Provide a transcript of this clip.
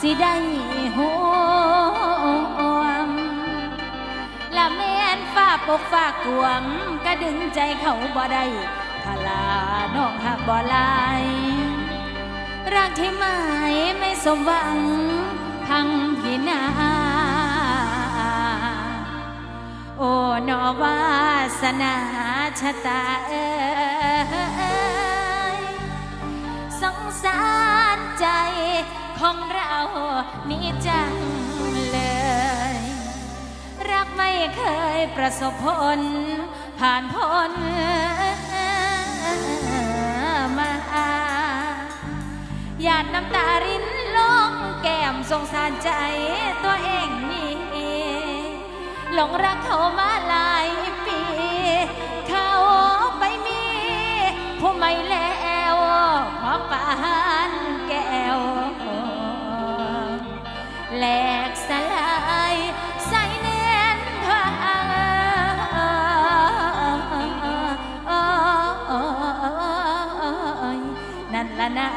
สิได้หัวมละแม่นฝ้าปกฝ้ากวงก็ดึงใจเขาบ่ได้พลาน้องหักบ่ลายรักที่หมายไม่สมหวังทั้งพินาโอ้นอวาสนาชะตาเอ้ยสงสารใจ ของเรานีจังเลย รักไม่เคยประสบผล ผ่านพ้นมาหยาดน้ำตารินลงแก้มสงสารใจตัวเองนี่หลงรักเขามาหลายปี เขาไปมี ผู้ไม่แล้วพอปาน แหลกสลายใส่เน้นพังนั่นละนา